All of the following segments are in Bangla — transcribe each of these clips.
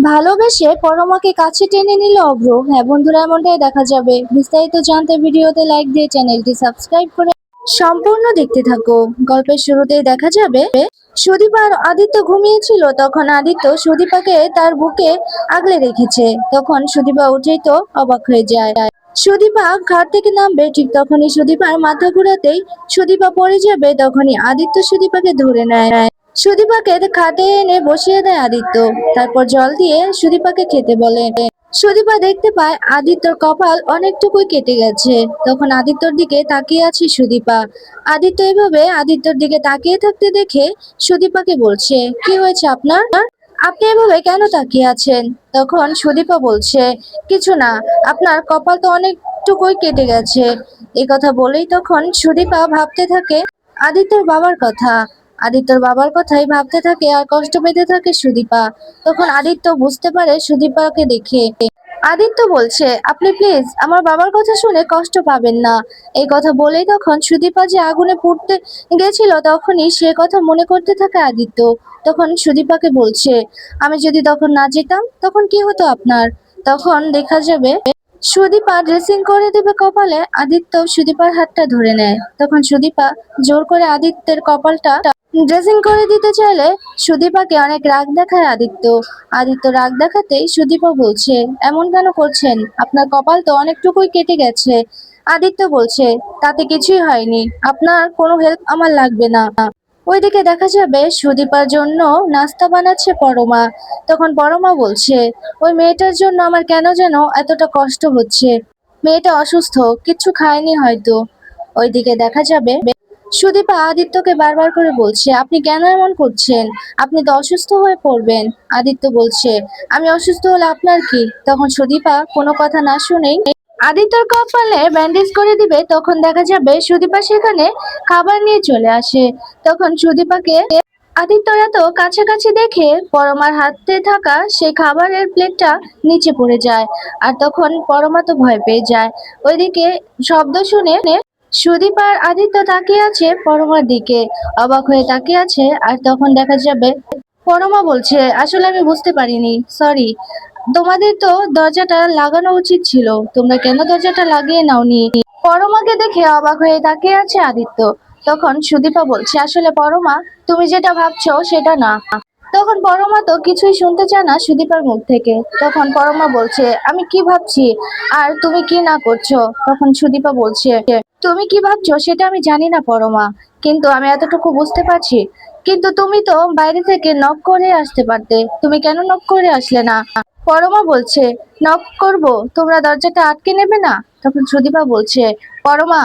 ভালোবেসে পরমাকে কাছে টেনে নিল অভ্র। হ্যাঁ বন্ধুরা, এমনটাই দেখা যাবে। বিস্তারিত জানতে ভিডিওতে লাইক দিয়ে চ্যানেলটি সাবস্ক্রাইব করে সম্পূর্ণ দেখতে থাকো। গল্পের শুরুতেই দেখা যাবে, সুদীপ আদিত্য ঘুমিয়েছিল, তখন আদিত্য সুদীপাকে তার বুকে আগলে রেখেছে। তখন সুদীপা উঠেই তো অবাক হয়ে যায়। সুদীপা ঘাট থেকে নামবে, ঠিক তখনই সুদীপার মাথা ঘুরাতেই সুদীপা পড়ে যাবে, তখনই আদিত্য সুদীপাকে ধরে নেয়। সুদীপাকে খাটে এনে বসিয়ে দেয় আদিত্য। তারপর জল দিয়ে সুদীপাকে খেতে বলে। সুদীপা দেখতে পায় আদিত্যর কপাল অনেকটুকুই কেটে গেছে। তখন আদিত্যর দিকে তাকিয়ে আছে সুদীপা। আদিত্য এভাবে আদিত্যর দিকে তাকিয়ে থাকতে দেখে সুদীপাকে বলছে, কি হয়েছে আপনার? আপনি এভাবে কেন তাকিয়ে আছেন? তখন সুদীপা বলছে, কিছু না, আপনার কপাল তো অনেকটুকুই কেটে গেছে। এ কথা বলেই তখন সুদীপা ভাবতে থাকে আদিত্যর বাবার কথা। আদিত্যর বাবার কথাই ভাবতে থাকে আর কষ্ট পেতে থাকে সুদীপা। তখন আদিত্য বুঝতে পারে সুদীপাকে দেখে। আদিত্য বলছে, আপনি প্লিজ আমার বাবার কথা শুনে কষ্ট পাবেন না। এই কথা বলেই তখন সুদীপা যে আগুনে পুড়তে গেছিল, তখনই সে কথা মনে করতে থাকে আদিত্য। তখন সুদীপাকে বলছে, আমি যদি তখন না যেতাম, তখন কি হতো আপনার? তখন দেখা যাবে সুদীপা ড্রেসিং করে দেবে কপালে, আদিত্য সুদীপার হাতটা ধরে নেয়। তখন সুদীপা জোর করে আদিত্যের কপালটা ড্রেসিং করে দিতে চাইলে সুদীপাকে অনেক রাগ দেখায় আদিত্য। আদিত্য রাগ দেখাতেই সুদীপা বলছে, এমন কেন করছেন? আপনার কপাল তো অনেকটুকুই কেটে গেছে। আদিত্য বলছে, তাতে কিছুই হয়নি। আপনার কোনো হেল্প আমার লাগবে না। ওইদিকে দেখা যাবে সুদীপার জন্য নাস্তা বানাচ্ছে পরমা। তখন পরমা বলছে, ওই মেয়েটার জন্য আমার কেন যেন এতটা কষ্ট হচ্ছে? মেয়েটা অসুস্থ, কিচ্ছু খায়নি হয়তো। ওইদিকে দেখা যাবে সুদীপা আদিত্যকে বারবার করে বলছে, আপনি কেন এমন করছেন? আপনি তো অসুস্থ হয়ে পড়বেন। আদিত্য বলছে, আমি অসুস্থ হলে আপনার কি? তখন সুদীপা কোনো কথা না শুনেই আদিত্যর কপালে ব্যান্ডেজ করে দিবে, তখন দেখা যাবে সুদীপা সেখানে খাবার নিয়ে চলে আসে। তখন সুদীপাকে আদিত্যর এত কাছাকাছি দেখে পরমার হাতে থাকা সেই খাবারের প্লেটটা নিচে পড়ে যায় আর তখন পরমা তো ভয় পেয়ে যায়। ওইদিকে শব্দ শুনে সুদীপ আর আদিত্য তাকিয়ে আছে পরমার দিকে। অবাক হয়ে তাকিয়ে আছে আর তখন দেখা যাবে পরমা বলছে, আসলে আমি বুঝতে পারিনি সরি তোমাদের তো দরজাটা লাগানো উচিত ছিল। তোমরা কেন দরজাটা লাগিয়ে নাওনি? পরমাকে দেখে অবাক হয়ে তাকিয়ে আছে আদিত্য। তখন সুদীপা বলছে, আসলে পরমা, তুমি যেটা ভাবছ সেটা না। তখন পরমা তো কিছুই শুনতে চায় না সুদীপার মুখ থেকে। তখন পরমা বলছে, আমি কি ভাবছি? আর তুমি কি না করছ? তখন সুদীপা বলছে, তুমি কি ভাবছ সেটা আমি জানি না পরমা, কিন্তু আমি এতটুকু বুঝতে পারছি। কিন্তু তুমি তো বাইরে থেকে নক করে আসতে পারতে। তুমি কেন নক করে আসলে না? পরমা বলছে নক করব? তোমরা দরজাটা আটকে নেবে না? তখন সুদীপা বলছে পরমা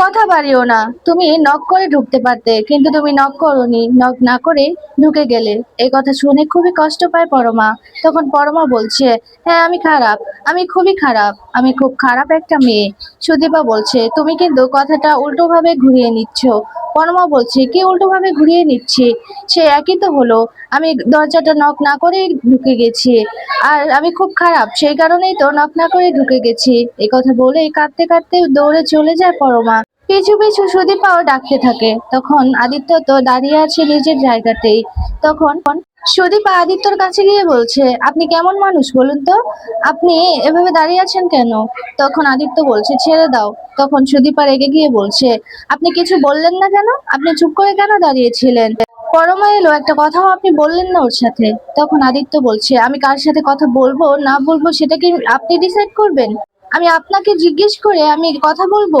কথা বাড়িও না। তুমি নক করে ঢুকতে পারতে, কিন্তু তুমি নক করনি। নক না করে ঢুকে গেলে। এই কথা শুনে খুবই কষ্ট পায় পরমা। তখন পরমা বলছে হ্যাঁ আমি খারাপ। আমি খুবই খারাপ। আমি খুব খারাপ একটা মেয়ে। সুদীপা বলছে, তুমি কিন্তু কথাটা উল্টো ভাবে ঘুরিয়ে নিচ্ছ। পরমা বলছে, কি উল্টো ভাবে ঘুরিয়ে নিচ্ছি? সে একই তো হলো। আমি দরজাটা নক না করেই ঢুকে গেছি। আর আমি খুব খারাপ, সেই কারণেই তো নক না করে ঢুকে গেছি। এই কথা বলে কাঁদতে কাঁদতে দৌড়ে চলে যায় পরমা। পিছু পিছু সুদীপাও ডাকতে থাকে। তখন আদিত্য তো দাঁড়িয়ে আছে নিজের জায়গাতেই। তখন সুদীপা আদিত্যর কাছে গিয়ে বলছে, আপনি কেমন মানুষ বলুন তো? আপনি এভাবে দাঁড়িয়ে আছেন কেন? তখন আদিত্য বলছে, ছেড়ে দাও। তখন সুদীপা রেগে গিয়ে বলছে, আপনি কিছু বললেন না কেন? আপনি চুপ করে কেন দাঁড়িয়েছিলেন? পরমা এলো, একটা কথাও আপনি বললেন না ওর সাথে। তখন আদিত্য বলছে, আমি কার সাথে কথা বলব, না বলব সেটা কি আপনি ডিসাইড করবেন? আমি আপনাকে জিজ্ঞেস করে আমি কথা বলব?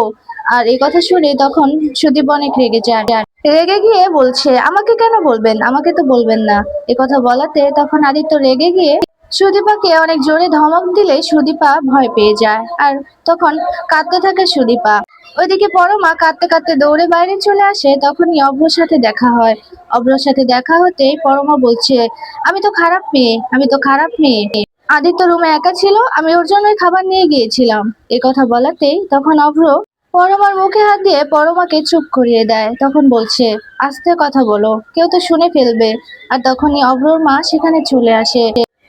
আর এই কথা শুনে তখন সুদীপ অনেক রেগে যায়। রেগে গিয়ে বলছে, আমাকে কেন বলবেন? আমাকে তো বলবেন না। এ কথা বলাতে তখন আদিত্য রেগে গিয়ে সুদীপাকে অনেক জোরে ধমক দিলে সুদীপা ভয় পেয়ে যায় আর তখন কাঁদতে থাকে সুদীপা। ওইদিকে পরমা কাঁদতে কাঁদতে দৌড়ে বাইরে চলে আসে, তখনই অভ্রর সাথে দেখা হয়। অভ্রর সাথে দেখা হতেই পরমা বলছে, আমি তো খারাপ মেয়ে, আমি তো খারাপ মেয়ে। আদিত্য রুমে একা ছিল, আমি ওর জন্যই খাবার নিয়ে গিয়েছিলাম। এ কথা বলাতেই তখন অভ্র পরমার মুখে হাত দিয়ে পরমাকে চুপ করিয়ে দেয়। তখন বলছে, আস্তে কথা বলো, কেউ তো শুনে ফেলবে। আর তখনই অভ্রর মা সেখানে চলে আসে।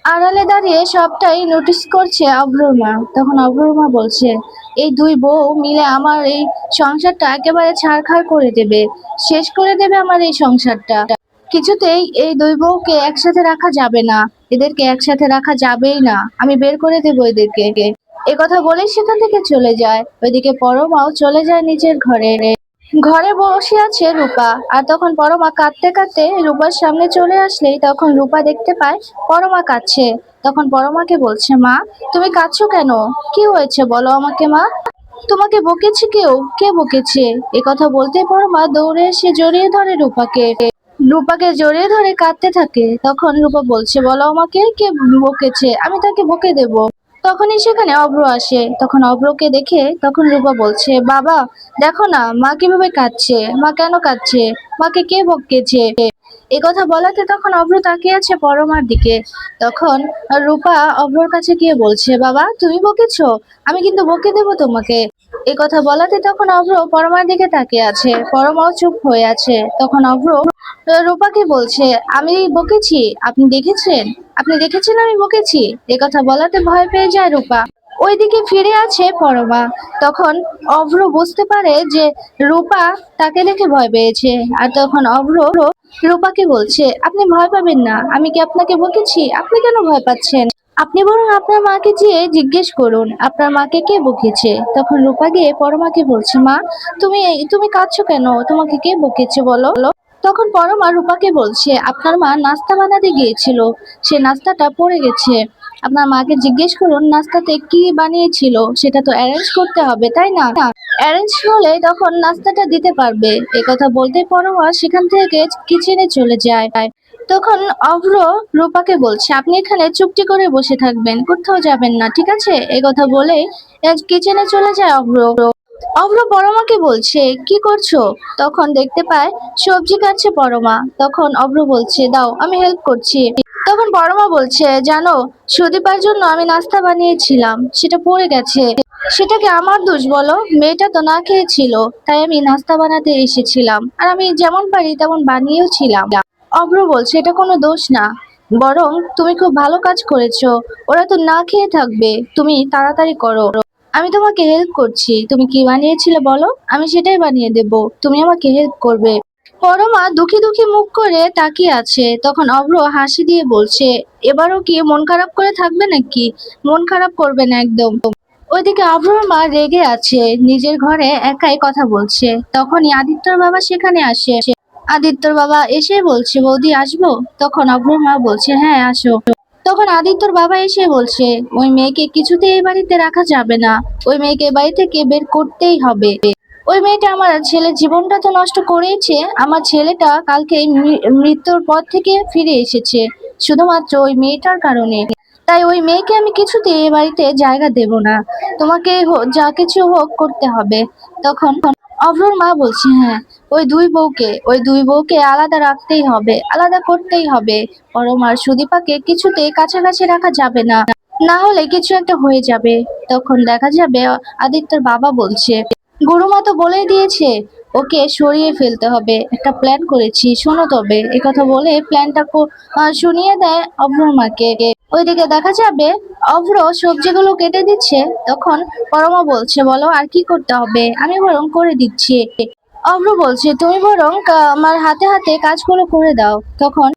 আড়ালে দাঁড়িয়ে সবটাই নোটিস করছে অভ্রর মা। তখন অভ্রর মা বলছে, এই দুই বউ মিলে আমার এই সংসারটা একেবারে ছাড়খাড় করে দেবে, শেষ করে দেবে আমার এই সংসারটা। কিছুতেই এই দুই বউকে একসাথে রাখা যাবে না, এদেরকে একসাথে রাখা যাবেই না। আমি বের করে দেবো এদেরকে। এ কথা বলেই সেখান থেকে চলে যায়। ওইদিকে পরমাও চলে যায় নিজের ঘরে। ঘরে বসে আছে রূপা। আর তখন পরমা কাঁদতে কাঁদতে রূপার সামনে চলে আসলেই তখন রূপা দেখতে পায় পরমা কাঁদছে। তখন পরমাকে বলছে, মা, তুমি কাঁদছো কেন? কি হয়েছে? বলো আমাকে, মা। তোমাকে বকেছে কেউ? কে বকেছে? এ কথা বলতে পরমা দৌড়ে এসে জড়িয়ে ধরে রূপাকে। রূপাকে জড়িয়ে ধরে কাঁদতে থাকে। তখন রূপা বলছে, বলো আমাকে, কে বকেছে? আমি তাকে বকে দেব। তখনই সেখানে অব্র আসে। তখন অব্রকে দেখে তখন রূপা বলছে, বাবা, দেখো না, মা কীভাবে কাঁদছে? মা কেন কাঁদছে? মাকে কে বকেছে? এ কথা বলাতে তখন অভ্র তাকিয়ে আছে পরমার দিকে। তখন রূপা অভ্রর কাছে গিয়ে বলছে, বাবা, তুমি বকেছ? আমি কিন্তু বকে দেবো তোমাকে। এ কথা বলাতে তখন অভ্র পরমার দিকে তাকিয়ে আছে। পরমাও চুপ হয়ে আছে। তখন অভ্র রূপাকে বলছে, আমি বকেছি, আপনি দেখেছেন? আপনি দেখেছেন আমি বকেছি? এ কথা বলাতে ভয় পেয়ে যায় রূপা। ওইদিকে ফিরে আছে পরমা। তখন অভ্র বুঝতে পারে যে রূপা তাকে দেখে ভয় পেয়েছে। আর তখন অভ্র রূপাকে বলছে, আপনি ভয় পাবেন না। আমি কি আপনাকে বকেছি? আপনি কেন ভয় পাচ্ছেন? আপনি বরং আপনার মাকে যেয়ে জিজ্ঞেস করুন, আপনার মাকে কে বকেছে? তখন রূপা গিয়ে পরমাকে বলছে, মা, তুমি তুমি কাঁদছো কেন? তোমাকে কে বকেছে বলো? তখন পরমা রূপাকে বলছে, আপনার মা নাস্তা বানাতে গিয়েছিল। সে নাস্তাটা পড়ে গেছে। আপনার মাকে জিজ্ঞেস করুন, নাস্তাতে কি বানিয়েছিল? সেটা তো অ্যারেঞ্জ করতে হবে, তাই না? অ্যারেঞ্জ হলে তখন নাস্তাটা দিতে পারবে। কথা বলতে পরমা সেখান থেকে কিচেনে চলে যায়। তখন অভ্র রূপাকে বলছে, আপনি এখানে চুপটি করে বসে থাকবেন, কোথাও যাবেন না, ঠিক আছে? এ কথা বলে কিচেনে চলে যায় অভ্র। অভ্র পরমাকে বলছে, কি করছ? তখন দেখতে পায় সবজি কাটছে পরমা। তখন অভ্র বলছে, দাও, আমি হেল্প করছি। তখন পরমা বলছে, জানো, সুদীপার জন্য আমি নাস্তা বানিয়েছিলাম, সেটা পড়ে গেছে। সেটাকে আমার দোষ বলো, মেয়েটা তো না খেয়েছিল, তাই আমি নাস্তা বানাতে এসেছিলাম। আর আমি যেমন পারি তেমন বানিয়েও ছিলাম। অভ্র বলছে, এটা কোনো দোষ না। বরং তুমি খুব ভালো কাজ করেছ। ওরা তো না খেয়ে থাকবে। তুমি তাড়াতাড়ি করো। আমি তোমাকে হেল্প করছি। তুমি কি বানিয়েছিলে বলো? আমি সেটাই বানিয়ে দেব। তুমি আমাকে হেল্প করবে। পরমা দুঃখী দুঃখী মুখ করে তাকিয়ে আছে। তখন অভ্র হাসি দিয়ে বলছে, এবারও কি মন খারাপ করে থাকবে নাকি? মন খারাপ করবে না একদম। ওইদিকে অভ্রর মা রেগে আছে। নিজের ঘরে একাই কথা বলছে। তখনই আদিত্যর বাবা সেখানে আসে। আদিত্যর বাবা এসে বলছে, বৌদি, আসব? তখন অভ্রর মা বলছে হ্যাঁ আসো। তখন আদিত্যর বাবা এসে বলছে, ওই মেয়েকে কিছুতে এই বাড়িতে রাখা যাবে না। ওই মেয়েকে বাড়ি থেকে বের করতেই হবে। ওই মেয়েটা আমার ছেলের জীবনটা তো নষ্ট করেইছে। আমার ছেলেটা কালকে মৃত্যুর পর থেকে ফিরে এসেছে। শুধুমাত্র ওই মেয়েটার কারণে। তাই ওই মেয়েকে আমি কিছুতে এ বাড়িতে জায়গা দেব না। তোমাকে যা কিছু হোক করতে হবে। তখন অভ্রর মা বলছে হ্যাঁ ওই দুই বউকে, ওই দুই বউকে আলাদা রাখতেই হবে, আলাদা করতেই হবে। পরমার সুদীপাকে কিছুতে কাছাকাছি রাখা যাবে না। না হলে কিছু একটা হয়ে যাবে। তখন দেখা যাবে আদিত্যর বাবা বলছে, গুরুমা তো বলেই দিয়েছে, ওকে সরিয়ে ফেলতে হবে। একটা প্ল্যান করেছি, শোনো তবে। কথা বলে প্ল্যানটা শুনিয়ে দেয় অভ্রর মাকে। ওইদিকে দেখা যাবে, অভ্র সবজিগুলো কেটে দিচ্ছে, তখন পরমা বলছে, বলো, আর কি করতে হবে? আমি বরং করে দিচ্ছি। অভ্র বলছে, তুমি বরং আমার হাতে হাতে কাজগুলো করে দাও। তখন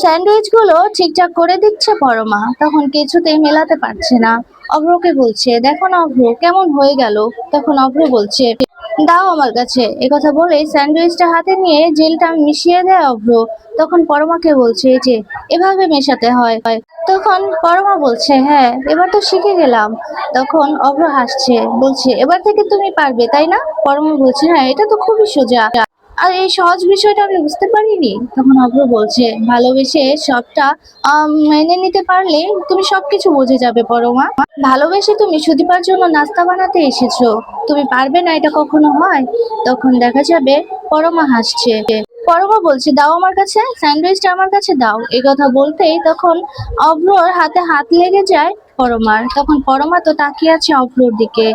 স্যান্ডউইচগুলো ঠিকঠাক করে দিচ্ছে পরমা, তখন কিছুতেই মেলাতে পারছে না। অভ্রকে বলছে, দেখো না অভ্র, কেমন হয়ে গেল? তখন অভ্র বলছে, দাও আমার কাছে। কথা বলে স্যান্ডউইচটা হাতে নিয়ে জেলটা মিশিয়ে দেয় অভ্র। তখন পরমাকে বলছে যে, এভাবে মেশাতে হয়। তখন পরমা বলছে হ্যাঁ এবার তো শিখে গেলাম। তখন অভ্র হাসছে, বলছে, এবার থেকে তুমি পারবে, তাই না? পরমা বলছে হ্যাঁ এটা তো খুবই সোজা। আর এই সহজ বিষয়টা আমি বুঝতে পারিনি? তখন অভ্র বলছে, ভালোবেসে সবটা মেনে নিতে পারলে তুমি সবকিছু বুঝে যাবে, পরমা। ভালোবেসে তুমি সুদীপার জন্য নাস্তা বানাতে এসেছ। তুমি পারবে না এটা কখনো হয়? তখন দেখা যাবে পরমা হাসছে। পরমা বলছে, দাও আমার কাছে, স্যান্ডউইচটা আমার কাছে দাও। এই কথা বলতেই তখন অভ্রর হাতে হাত লেগে যায় পরমার। তখন পরমা তো তাকিয়ে আছে অভ্রর দিকে।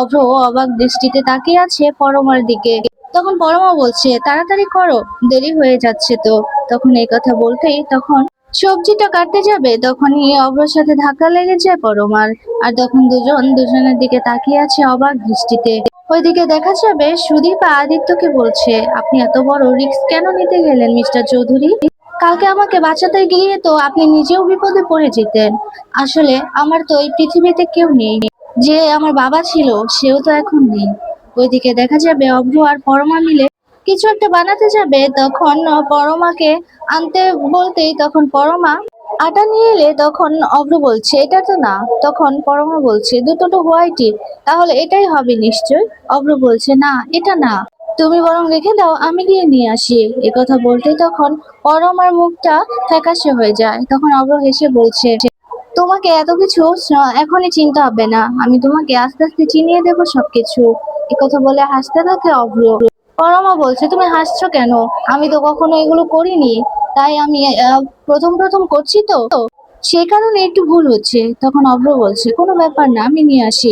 অভ্র অবাক দৃষ্টিতে তাকিয়ে আছে পরমার দিকে। তখন পরমা বলছে, তাড়াতাড়ি করো, দেরি হয়ে যাচ্ছে তো। তখন এই কথা বলতেই তখন সবজিটা কাটতে যাবে, তখনই অভ্রর সাথে ধাক্কা লেগে যায় পরমার। আর তখন দুজন, দুজনের দিকে তাকিয়ে আছে অবাক দৃষ্টিতে। ওইদিকে দেখা যাবে সুদীপ আদিত্যকে বলছে, আপনি এত বড় রিস্ক কেন নিতে গেলেন, মিস্টার চৌধুরী? কালকে আমাকে বাঁচাতে গিয়ে তো আপনি নিজেও বিপদে পড়ে যেতেন। আসলে আমার তো এই পৃথিবীতে কেউ নেই। যে আমার বাবা ছিল, সেও তো এখন নেই। ওইদিকে দেখা যাবে অভ্র আর পরমা মিলে কিছু একটা বানাতে যাবে, তখন পরমাকে আনতে বলতেই তখন পরমা আটা নিয়ে এলে তখন অভ্র বলছে এটা তো না। তখন পরমা বলছে দুটো তো হোয়াইটই তাহলে এটাই হবে নিশ্চয়? অভ্র বলছে, না, এটা না। তুমি বরং রেখে দাও, আমি গিয়ে নিয়ে আসি। কথা বলতেই তখন পরমার মুখটা ফ্যাকাশে হয়ে যায়। তখন অভ্র হেসে বলছে, তোমাকে এত কিছু এখনই চিন্তা হবে না। আমি তোমাকে আস্তে আস্তে চিনিয়ে দেবো সবকিছু। কথা বলে হাসতে থাকে অভ্র। পরমা বলছে, তুমি হাসছো কেন? আমি তো কখনো এগুলো করিনি। তাই আমি প্রথম প্রথম করছি তো। সেই কারণে একটু ভুল হচ্ছে। তখন অভ্র বলছে, কোনো ব্যাপার না, আমি নিয়ে আসি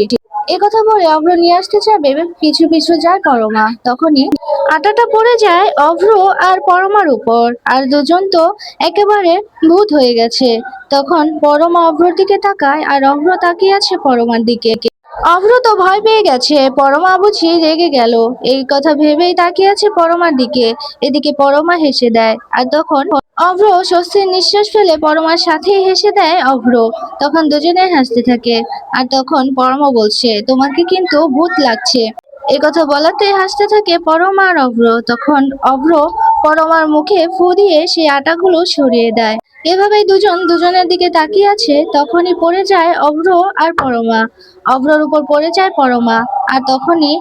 কথা বলে অভ্র নিয়ে আসতে যাবে পিছু পিছু যায় পরমা। তখনই আটাটা পড়ে যায় অভ্র আর পরমার উপর। আর দুজন তো একেবারে ভূত হয়ে গেছে। তখন পরমা অভ্রর দিকে তাকায় আর অভ্র তাকিয়ে আছে পরমার দিকে। অভ্র তো ভয় পেয়ে গেছে। পরমা বুঝি রেগে গেল। এই কথা ভেবেই তাকিয়ে আছে পরমার দিকে। এদিকে পরমা হেসে দেয়। আর তখন অভ্র স্বস্তির নিঃশ্বাস ফেলে পরমার সাথেই হেসে দেয় অভ্র। তখন দুজনে হাসতে থাকে। আর তখন পরমা বলছে, তোমাকে কিন্তু ভূত লাগছে। এ কথা বলাতে হাসতে থাকে পরমা আর অভ্র। তখন অভ্র পরমার মুখে ফু দিয়ে সেই আটাগুলো সরিয়ে দেয়। এভাবেই দুজন দুজনের দিকে তাকিয়ে আছে, তখনই পড়ে যায় অভ্র আর পরমা। অভ্রর উপর পড়ে যায় পরমা, আর তখনই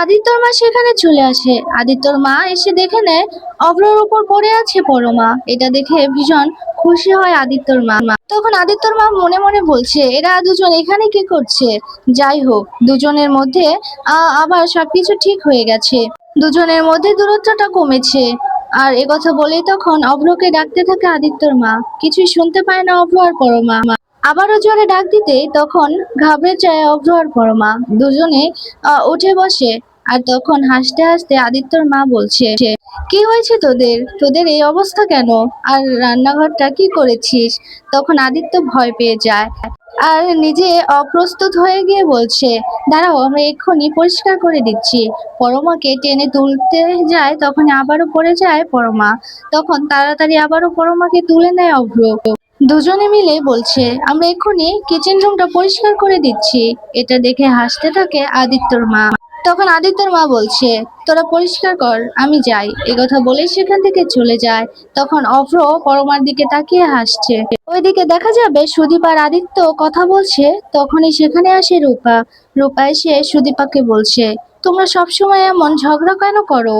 আদিত্যর মা সেখানে চলে আসে। আদিত্যর মা এসে দেখে নেয়, অভ্রর উপর পড়ে আছে পরমা। এটা দেখে ভীষণ খুশি হয় আদিত্যর মা। তখন আদিত্যর মা মনে মনে বলছে, এরা দুজন এখানে কি করছে? যাই হোক, দুজনের মধ্যে আবার সবকিছু ঠিক হয়ে গেছে। দুজনের মধ্যে দূরত্বটা কমেছে। আর এ কথা বলেই তখন অভ্রকে ডাকতে থাকে আদিত্যর মা। কিছুই শুনতে পায় না অভ্র আর পরমা। আবারও জোরে ডাক দিতে তখন ঘাবড়ে চায় অভ্র আর পরমা। দুজনে উঠে বসে। আর তখন হাসতে হাসতে আদিত্যর মা বলছে, কি হয়েছে তোদের? তোদের এই অবস্থা কেন? আর রান্নাঘরটা কি করেছিস? তখন আদিত্য ভয় পেয়ে যায় আর নিজে অপ্রস্তুত হয়ে গিয়ে বলছে, দাঁড়াও, আমরা এক্ষুনি পরিষ্কার করে দিচ্ছি। পরমাকে টেনে তুলতে যায়, তখন আবারও পড়ে যায় পরমা। তখন তাড়াতাড়ি আবারও পরমাকে তুলে নেয় অভ্র। দুজনে মিলে বলছে, আমরা এক্ষুনি কিচেন রুমটা পরিষ্কার করে দিচ্ছি। এটা দেখে হাসতে থাকে আদিত্যর মা। তখন আদিত্যর মা বলছে, তোরা পরিষ্কার কর, আমি যাই। এ কথা বলেই সেখান থেকে চলে যায়। তখন অভ্র পরমার দিকে তাকিয়ে হাসছে। ওইদিকে দেখা যাবে সুদীপ আর আদিত্য কথা বলছে, তখনই সেখানে আসে রূপা। রূপা এসে সুদীপাকে বলছে, তোমরা সবসময় এমন ঝগড়া কেন করো?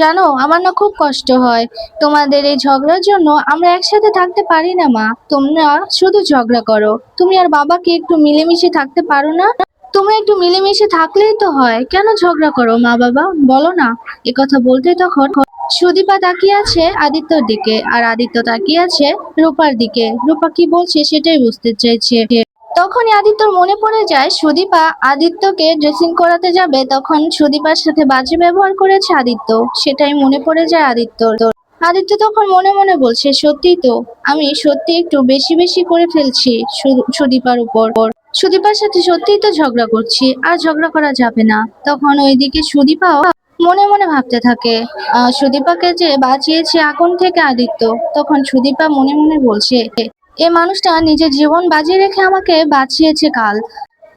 জানো, আমার না খুব কষ্ট হয়। তোমাদের এই ঝগড়ার জন্য আমরা একসাথে থাকতে পারি না, মা। তোমরা শুধু ঝগড়া করো। তুমি আর বাবাকে একটু মিলেমিশে থাকতে পারো না? তোমরা একটু মিলেমিশে থাকলেই তো হয়। কেন ঝগড়া করো, মা বাবা? বলো না। এ কথা বলতে তখন সুদীপা তাকিয়ে আছে আদিত্যর দিকে, আর আদিত্য তাকিয়ে আছে রূপার দিকে। রূপা কি বলছে সেটাই বুঝতে চাইছে। তখনই আদিত্যর মনে পড়ে যায়, সুদীপা আদিত্যকে ড্রেসিং করাতে যাবে, তখন সুদীপার সাথে বাজে ব্যবহার করেছে আদিত্য। সেটাই মনে পড়ে যায় আদিত্যর। আদিত্য তখন মনে মনে বলছে সত্যি তো, আমি সত্যি একটু বেশি বেশি করে ফেলছি সুদীপার উপর। সুদীপার সাথে সত্যিই তো ঝগড়া করছি, আর ঝগড়া করা যাবে না। তখন ওইদিকে সুদীপাও মনে মনে ভাবতে থাকে। সুদীপাকে যে বাঁচিয়েছে আগুন থেকে আদিত্য, তখন সুদীপা মনে মনে বলছে, এ মানুষটা নিজের জীবন বাজি রেখে আমাকে বাঁচিয়েছে কাল।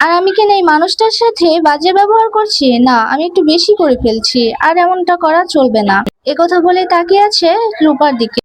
আর আমি কি না এই মানুষটার সাথে বাজে ব্যবহার করছি? না, আমি একটু বেশি করে ফেলছি, আর এমনটা করা চলবে না। কথা বলে তাকিয়ে আছে রূপার দিকে।